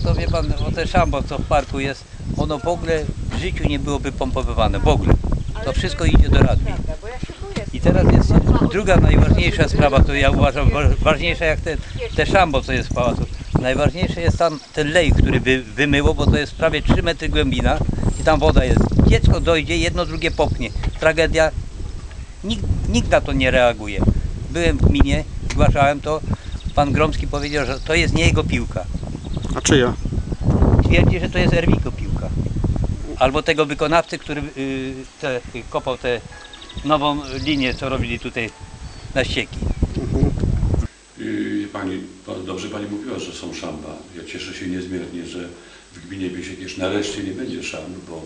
szambo, to wie pan, o te szambo, co w parku jest, ono w ogóle w życiu nie byłoby pompowywane, w ogóle. To wszystko idzie do radni. Bo. I teraz jest druga najważniejsza sprawa, to ja uważam wa- ważniejsza jak te, te szambo, co jest w pałacu. Najważniejsze jest tam ten lej, który wy, wymyło, bo to jest prawie 3 metry głębina i tam woda jest. Dziecko dojdzie, jedno drugie popchnie. Tragedia. Nikt, nikt na to nie reaguje. Byłem w gminie, zgłaszałem to. Pan Gromski powiedział, że to jest nie jego piłka. A czyja? Twierdzi, że to jest Erwiko piłka. Albo tego wykonawcy, który y, te, kopał tę nową linię, co robili tutaj na ścieki. Yy, Pani, pa- dobrze Pani mówiła, że są szamba. Ja cieszę się niezmiernie, że w gminie Biesiekierz nareszcie nie będzie szamb, bo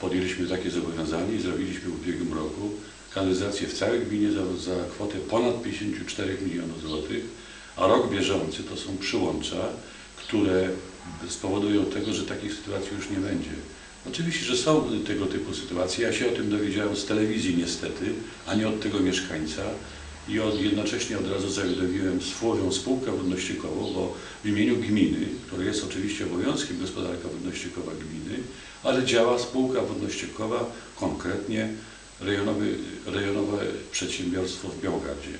podjęliśmy takie zobowiązanie i zrobiliśmy w ubiegłym roku kanalizację w całej gminie za, za kwotę ponad 54 milionów złotych, a rok bieżący to są przyłącza, które spowodują tego, że takich sytuacji już nie będzie. Oczywiście, że są tego typu sytuacje. Ja się o tym dowiedziałem z telewizji niestety, a nie od tego mieszkańca i od, jednocześnie od razu zawiadomiłem swoją spółkę wodno-ściekową, bo w imieniu gminy, które jest oczywiście obowiązkiem gospodarka wodno-ściekowa gminy, ale działa spółka wodno-ściekowa, konkretnie rejonowy, rejonowe przedsiębiorstwo w Białgardzie.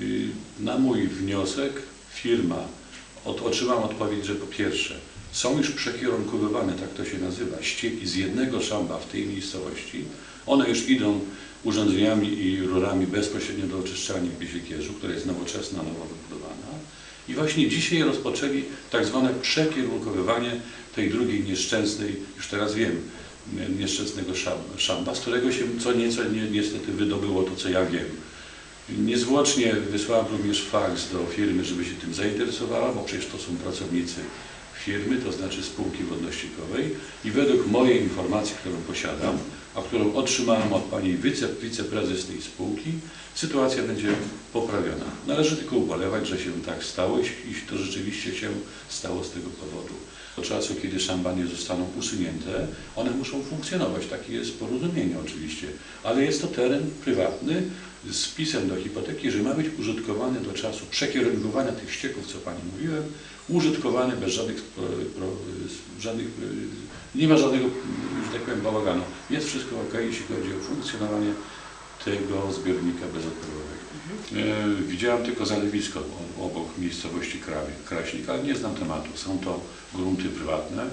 Y, Na mój wniosek firma od, otrzymała odpowiedź, że po pierwsze są już przekierunkowywane, tak to się nazywa, ścieki z jednego szamba w tej miejscowości. One już idą urządzeniami i rurami bezpośrednio do oczyszczalni w Biesiekierzu, która jest nowoczesna, nowo wybudowana. I właśnie dzisiaj rozpoczęli tak zwane przekierunkowywanie tej drugiej nieszczęsnej, już teraz wiem, nieszczęsnego szam- szamba, z którego się co nieco nie, niestety wydobyło to, co ja wiem. Niezwłocznie wysłałem również faks do firmy, żeby się tym zainteresowała, bo przecież to są pracownicy firmy, to znaczy spółki wodnościkowej i według mojej informacji, którą posiadam, a którą otrzymałem od pani wice, wiceprezes tej spółki, sytuacja będzie poprawiona. Należy tylko ubolewać, że się tak stało i i to rzeczywiście się stało z tego powodu. Do czasu, kiedy szambanie zostaną usunięte, one muszą funkcjonować. Takie jest porozumienie oczywiście, ale jest to teren prywatny z wpisem do hipoteki, że ma być użytkowany do czasu przekierunkowania tych ścieków, co Pani mówiłem, użytkowany bez żadnych, pro, pro, żadnych nie ma żadnego, że tak powiem, bałaganu. Jest wszystko ok, jeśli chodzi o funkcjonowanie tego zbiornika bezodpływowego. E, widziałem tylko zalewisko obok miejscowości Kraśnik, ale nie znam tematu. Są to grunty prywatne.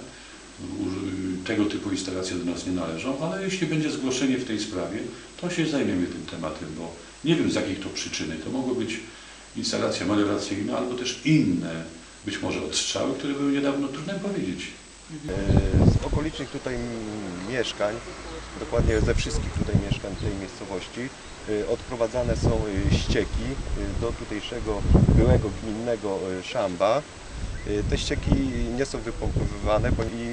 Tego typu instalacje do nas nie należą, ale jeśli będzie zgłoszenie w tej sprawie, to się zajmiemy tym tematem, bo nie wiem z jakich to przyczyny. To mogło być instalacja melioracyjna albo też inne, być może odstrzały, które były niedawno, trudno powiedzieć. Z okolicznych tutaj mieszkań, dokładnie ze wszystkich tutaj mieszkań tej miejscowości, y, odprowadzane są y, ścieki y, do tutejszego byłego gminnego szamba. Te ścieki nie są wypompowywane i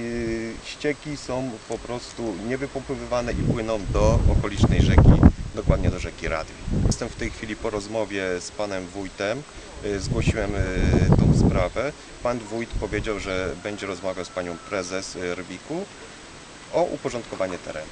ścieki są po prostu niewypompowywane i płyną do okolicznej rzeki, dokładnie do rzeki Radwi. Jestem w tej chwili po rozmowie z panem wójtem, y, zgłosiłem y, tą sprawę. Pan wójt powiedział, że będzie rozmawiał z panią prezes y, Rwiku o uporządkowanie terenu.